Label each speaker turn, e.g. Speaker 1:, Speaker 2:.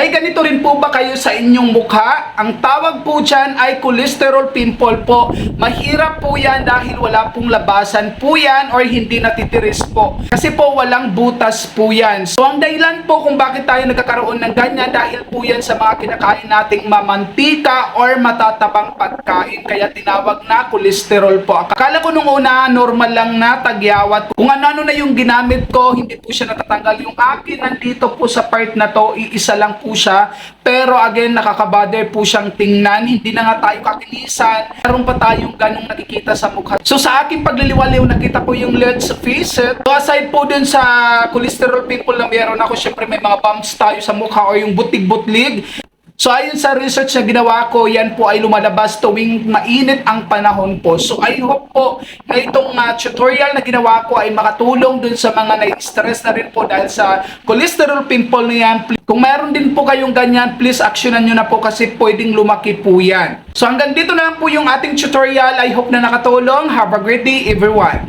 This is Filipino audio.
Speaker 1: May ganito rin po ba kayo sa inyong mukha? Ang tawag po dyan ay cholesterol pimple po. Mahirap po yan dahil wala pong labasan po yan or hindi natitiris po. Kasi po walang butas po yan. So ang dahilan po kung bakit tayo nagkakaroon ng ganyan dahil po yan sa mga kinakain nating mamantika or matatabang pagkain. Kaya tinawag na cholesterol po. Akala ko nung una normal lang na tagyawat. Kung ano-ano na yung ginamit ko, hindi po siya natatanggal. Yung akin nandito po sa part na to, iisa lang po siya. Pero again, nakakabader po siyang tingnan. Hindi na nga tayo kakinisan. Meron pa tayong ganong nakikita sa mukha. So sa aking pagliliwaliw, nakita ko yung Let's Face It. So aside po dun sa cholesterol people na meron ako, syempre may mga bumps tayo sa mukha or yung butig-butlig. So ayon sa research na ginawa ko, yan po ay lumalabas tuwing mainit ang panahon po. So I hope po na itong uh, tutorial na ginawa ko ay makatulong dun sa mga na-stress na rin po dahil sa cholesterol pimple na yan. Kung meron din po kayong ganyan, please actionan nyo na po kasi pwedeng lumaki po yan. So hanggang dito na po yung ating tutorial. I hope na nakatulong. Have a great day everyone.